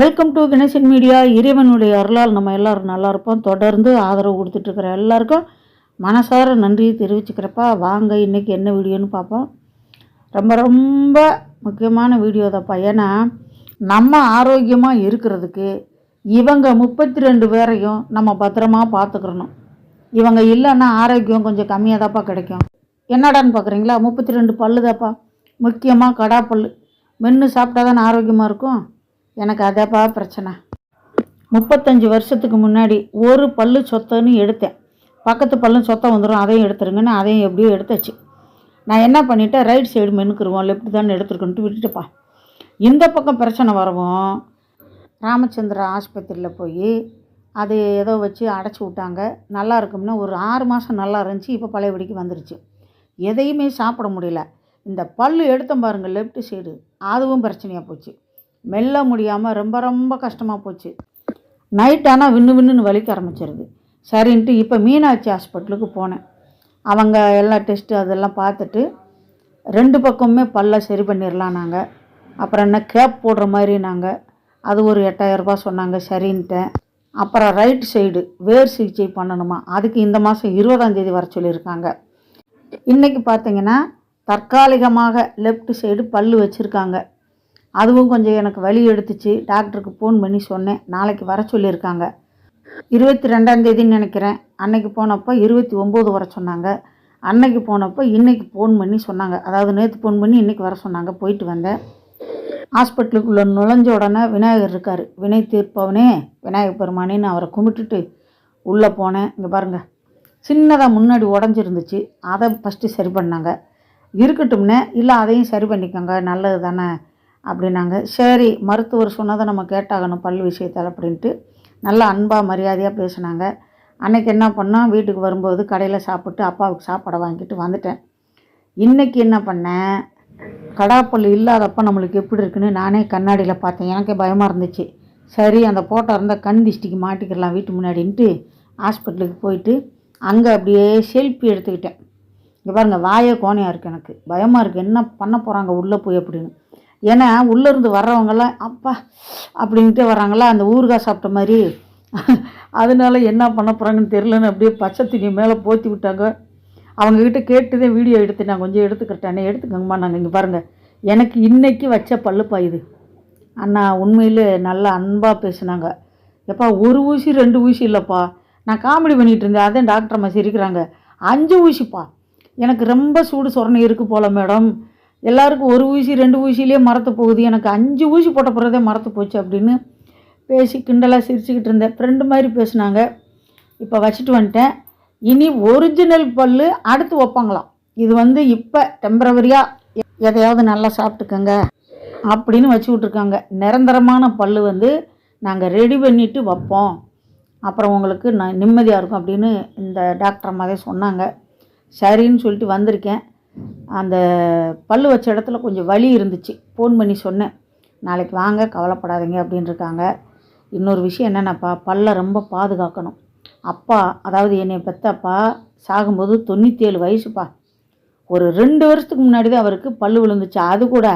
Welcome to Ganesan media இறைவனுடைய அருளால் நம்ம எல்லோரும் நல்லா இருப்போம். தொடர்ந்து ஆதரவு கொடுத்துட்ருக்கிற எல்லாருக்கும் மனசார நன்றியை தெரிவிச்சுக்கிறப்பா. வாங்க இன்றைக்கி என்ன வீடியோன்னு பார்ப்போம். ரொம்ப ரொம்ப முக்கியமான வீடியோ தான்ப்பா. ஏன்னா நம்ம ஆரோக்கியமாக இருக்கிறதுக்கு இவங்க முப்பத்தி ரெண்டு பேரையும் நம்ம பத்திரமா பார்த்துக்கிறணும். இவங்க இல்லைன்னா ஆரோக்கியம் கொஞ்சம் கம்மியாக தான்ப்பா கிடைக்கும். என்னடான்னு பார்க்குறீங்களா? முப்பத்தி ரெண்டு பல்லு தான்ப்பா முக்கியமாக கடா மென்று சாப்பிட்டா தானே ஆரோக்கியமாக இருக்கும்? எனக்கு அதப்பா பிரச்சனை. முப்பத்தஞ்சு வருஷத்துக்கு முன்னாடி ஒரு பல்லு சொத்தன்னு எடுத்தேன். பக்கத்து பல்லும் சொத்தம் வந்துடும் அதையும் எடுத்துருங்கன்னு அதையும் எப்படியோ எடுத்தாச்சு. நான் என்ன பண்ணிட்டேன் ரைட் சைடு மெனுக்குருவோம் லெஃப்ட் தானே எடுத்துருக்கோன்ட்டு விட்டுட்டுப்பா இந்த பக்கம் பிரச்சனை வரவும் ராமச்சந்திரா ஆஸ்பத்திரியில் போய் அது ஏதோ வச்சு அடைச்சி விட்டாங்க. நல்லா இருக்கும்னா ஒரு ஆறு மாதம் நல்லா இருந்துச்சு இப்போ பழையபடிக்கு வந்துருச்சு. எதையுமே சாப்பிட முடியல. இந்த பல்லு எடுத்தோம் பாருங்கள் லெஃப்ட் சைடு அதுவும் பிரச்சனையாக போச்சு. மெல்ல முடியாமல் ரொம்ப ரொம்ப கஷ்டமாக போச்சு. நைட் ஆனால் விண்ணு விண்ணுன்னு வலிக்க ஆரம்பிச்சிருது. சரின்ட்டு இப்போ மீனாட்சி ஹாஸ்பிட்டலுக்கு போனேன். அவங்க எல்லா டெஸ்ட்டு அதெல்லாம் பார்த்துட்டு ரெண்டு பக்கமுமே பல்ல சரி பண்ணிடலாம் நாங்கள் அப்புறம் என்ன கேப் போடுற மாதிரி நாங்கள் அது ஒரு எட்டாயிரரூபா சொன்னாங்க சரின்ட்டேன். அப்புறம் ரைட் சைடு வேர் சிகிச்சை பண்ணணுமா? அதுக்கு இந்த மாதம் இருபதாந்தேதி வர சொல்லியிருக்காங்க. இன்றைக்கி பார்த்தீங்கன்னா தற்காலிகமாக லெஃப்ட் சைடு பல்லு வச்சுருக்காங்க. அதுவும் கொஞ்சம் எனக்கு வலி எடுத்துச்சு. டாக்டருக்கு ஃபோன் பண்ணி சொன்னேன். நாளைக்கு வர சொல்லியிருக்காங்க. இருபத்தி ரெண்டாந்தேதின்னு நினைக்கிறேன். அன்னைக்கு போனப்போ இருபத்தி ஒம்பது வர சொன்னாங்க. அன்னைக்கு போனப்போ இன்னைக்கு ஃபோன் பண்ணி சொன்னாங்க. அதாவது நேற்று ஃபோன் பண்ணி இன்றைக்கி வர சொன்னாங்க. போயிட்டு வந்தேன். ஹாஸ்பிட்டலுக்குள்ளே நுழைஞ்ச உடனே விநாயகர் இருக்கார். வினை தீர்ப்பவனே விநாயகர் பெருமானேன்னு அவரை கும்பிட்டுட்டு உள்ளே போனேன். இங்கே பாருங்கள் சின்னதாக முன்னாடி உடஞ்சிருந்துச்சு. அதை ஃபஸ்ட்டு சரி பண்ணாங்க. இருக்கட்டும்னே இல்லை அதையும் சரி பண்ணிக்கோங்க. நல்லது தானே அப்படின்னாங்க. சரி மருத்துவர் சொன்னதை நம்ம கேட்டாகணும் பல் விஷயத்தில் அப்படின்ட்டு. நல்லா அன்பாக மரியாதையாக பேசினாங்க. அன்னைக்கு என்ன பண்ணோம்? வீட்டுக்கு வரும்போது கடையில் சாப்பிட்டு அப்பாவுக்கு சாப்பாடை வாங்கிட்டு வந்துட்டேன். இன்றைக்கி என்ன பண்ணேன்? கடாப்பல் இல்லாதப்போ நம்மளுக்கு எப்படி இருக்குன்னு நானே கண்ணாடியில் பார்த்தேன். எனக்கே பயமாக இருந்துச்சு. சரி அந்த ஃபோட்டோ இருந்தால் கண் திஷ்டிக்கு மாட்டிக்கிறலாம் வீட்டு முன்னாடின்ட்டு ஹாஸ்பிட்டலுக்கு போயிட்டு அங்கே அப்படியே செல்ஃபி எடுத்துக்கிட்டேன். இங்கே பாருங்க வாயே கோணையாக இருக்குது எனக்கு. பயமாக இருக்குது என்ன பண்ண போகிறாங்க உள்ளே போய் அப்படின்னு. ஏன்னா உள்ளேருந்து வர்றவங்கெல்லாம் அப்பா அப்படின்ட்டு வராங்களா அந்த ஊறுகாய் சாப்பிட்ட மாதிரி. அதனால என்ன பண்ண போகிறாங்கன்னு தெரிலன்னு அப்படியே பச்சை துணி மேலே போத்தி விட்டாங்க. அவங்கக்கிட்ட கேட்டு தான் வீடியோ எடுத்து நான் கொஞ்சம் எடுத்துக்கிட்டேனே எடுத்துக்கோங்கம்மா நாங்கள் இங்கே பாருங்கள் எனக்கு இன்றைக்கி வச்ச பல்லுப்பா இது. அண்ணா உண்மையில் நல்லா அன்பாக பேசுனாங்க. எப்பா ஒரு ஊசி ரெண்டு ஊசி இல்லைப்பா. நான் காமெடி பண்ணிகிட்டு இருந்தேன். அதே டாக்டர் அம்மா சிரிக்கிறாங்க. அஞ்சு ஊசிப்பா. எனக்கு ரொம்ப சூடு சொரணை இருக்குது போல் மேடம். எல்லாருக்கும் ஒரு ஊசி ரெண்டு ஊசியிலே மரத்து போகுது. எனக்கு அஞ்சு ஊசி போட்ட பிறதே மரத்து போச்சு அப்படின்னு பேசி கிண்டலாக சிரிச்சுக்கிட்டு இருந்தேன். ஃப்ரெண்டு மாதிரி பேசுனாங்க. இப்போ வச்சுட்டு வந்துட்டேன். இனி ஒரிஜினல் பல்லு அடுத்து வைப்பாங்களாம். இது வந்து இப்போ டெம்பரவரியாக எதையாவது நல்லா சாப்பிட்டுக்கங்க அப்படின்னு வச்சு விட்ருக்காங்க நிரந்தரமான பல்லு வந்து நாங்கள் ரெடி பண்ணிவிட்டு வைப்போம். அப்புறம் உங்களுக்கு நான் நிம்மதியாக இருக்கும் அப்படின்னு இந்த டாக்டர் அம்மாதே சொன்னாங்க. சரின்னு சொல்லிட்டு வந்திருக்கேன். அந்த பல்லு வச்ச இடத்துல கொஞ்சம் வலி இருந்துச்சு. ஃபோன் பண்ணி சொன்னேன். நாளைக்கு வாங்க கவலைப்படாதீங்க அப்படின்ட்டுருக்காங்க இன்னொரு விஷயம் என்னென்னப்பா பல்லை ரொம்ப பாதுகாக்கணும். அப்பா அதாவது என்னை பெத்த அப்பா சாகும்போது தொண்ணூற்றி ஏழு வயசுப்பா. ஒரு ரெண்டு வருஷத்துக்கு முன்னாடி தான் அவருக்கு பல்லு விழுந்துச்சு. அது கூட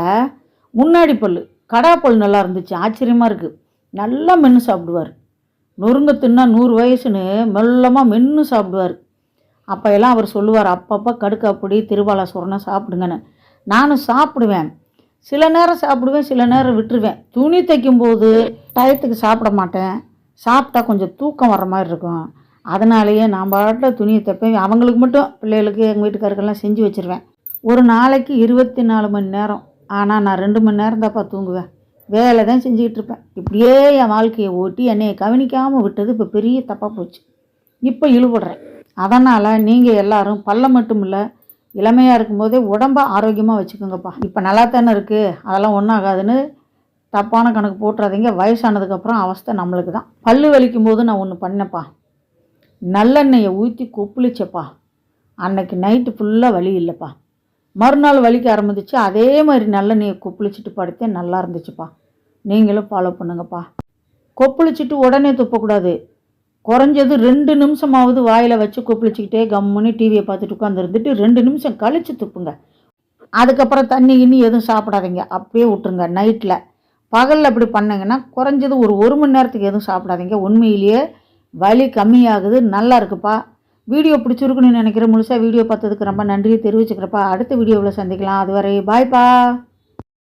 முன்னாடி பல்லு கடா பல் நல்லா இருந்துச்சு. ஆச்சரியமாக இருக்குது நல்லா மென்று சாப்பிடுவார். நொறுங்க தின்னா நூறு வயசுன்னு மெல்லமாக மென்று சாப்பிடுவார். அப்போ எல்லாம் அவர் சொல்லுவார் அப்பப்போ கடுக்காப்பொடி திருவாலாசுரனை சாப்பிடுங்கன்னு. நானும் சாப்பிடுவேன். சில நேரம் சாப்பிடுவேன் சில நேரம் விட்டுருவேன். துணி தைக்கும்போது டயத்துக்கு சாப்பிட மாட்டேன். சாப்பிட்டா கொஞ்சம் தூக்கம் வர மாதிரி இருக்கும். அதனாலேயே நான் பாட்டில் துணியை தைப்பேன். அவங்களுக்கு மட்டும் பிள்ளைகளுக்கு எங்கள் வீட்டுக்காருக்கெல்லாம் செஞ்சு வச்சுருவேன். ஒரு நாளைக்கு இருபத்தி நாலு மணி நேரம். ஆனால் நான் ரெண்டு மணி நேரம் தான்ப்பா தூங்குவேன். வேலை தான் செஞ்சுக்கிட்டு இருப்பேன். இப்படியே என் வாழ்க்கையை ஓட்டி என்னையை கவனிக்காமல் விட்டது இப்போ பெரிய தப்பாக போச்சு. இப்போ இழுபடுறேன். அதனால் நீங்கள் எல்லாரும் பல்ல மட்டும் இல்லை இளமையாக இருக்கும்போதே உடம்ப ஆரோக்கியமாக வச்சுக்கோங்கப்பா. இப்போ நல்லா தானே இருக்குது அதெல்லாம் ஒன்றும் ஆகாதுன்னு தப்பான கணக்கு போட்டுறாதீங்க. வயசானதுக்கப்புறம் அவஸ்தை நம்மளுக்கு தான். பல்லு வலிக்கும் போது நான் ஒன்று பண்ணேப்பா நல்லெண்ணெயை ஊற்றி கொப்புளிச்சப்பா. அன்னைக்கு நைட்டு ஃபுல்லாக வலி இல்லைப்பா. மறுநாள் வலிக்க ஆரம்பிச்சு அதே மாதிரி நல்லெண்ணெயை கொப்புளிச்சிட்டு படுத்தேன். நல்லா இருந்துச்சுப்பா. நீங்களும் ஃபாலோ பண்ணுங்கப்பா. கொப்புளிச்சிட்டு உடனே துப்பக்கூடாது. குறைஞ்சது ரெண்டு நிமிஷமாவது வாயில் வச்சு கொப்பளிச்சிக்கிட்டே கம்முன்னு டிவியை பார்த்துட்டு உட்காந்துருந்துட்டு ரெண்டு நிமிஷம் கழித்து துப்புங்க. அதுக்கப்புறம் தண்ணி கிண்ணி எதுவும் சாப்பிடாதீங்க. அப்படியே விட்டுருங்க நைட்டில் பகலில் அப்படி பண்ணிங்கன்னா குறைஞ்சது ஒரு ஒரு மணி நேரத்துக்கு எதுவும் சாப்பிடாதீங்க. உண்மையிலேயே வலி கம்மியாகுது. நல்லா இருக்குப்பா. வீடியோ பிடிச்சிருக்குன்னு நினைக்கிறேன். முழுசாக வீடியோ பார்த்ததுக்கு ரொம்ப நன்றியை தெரிவிச்சுக்கிறப்பா அடுத்த வீடியோவில் சந்திக்கலாம். அதுவரை பாய்ப்பா